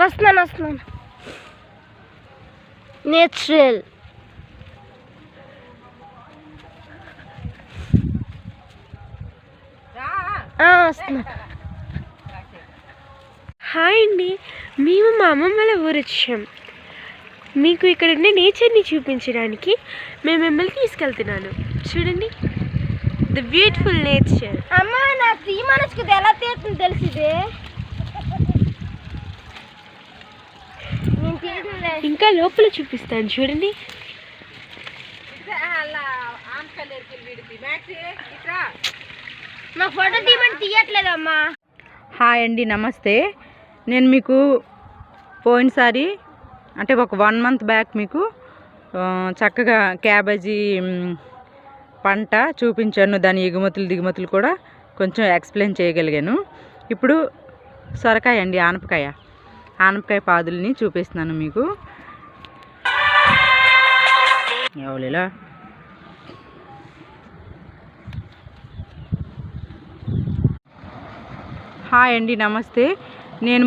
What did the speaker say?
వస్తున్నాను వస్తున్నాను నేచురల్. వస్తున్నా. హాయ్ అండి మేము మా అమ్మమ్మ వాళ్ళ ఊరు వచ్చాం. మీకు ఇక్కడ ఉండే నేచర్ని చూపించడానికి మేము మిమ్మల్ని తీసుకెళ్తున్నాను. చూడండి ద బ్యూటిఫుల్ నేచర్. అమ్మ నా త్రీ మనసుకి ఎలా తీయట్లే ఇంకా లోపల చూపిస్తాను చూడండి. నా ఫోటో తీయమని తీయట్లేదమ్మా. హాయ్ అండి నమస్తే. నేను మీకు పోయినసారి అంటే ఒక వన్ మంత్ బ్యాక్ మీకు చక్కగా క్యాబేజీ మ్, పంట చూపించాను. దాని ఎగుమతులు దిగుమతులు కూడా కొంచెం ఎక్స్ప్లెయిన్ చేయగలిగాను. ఇప్పుడు సొరకాయ అండి ఆనపకాయ. ఆనపకాయ పాదుల్ని చూపిస్తున్నాను మీకు. ఎవలేలా? హాయ్ అండి నమస్తే. నేను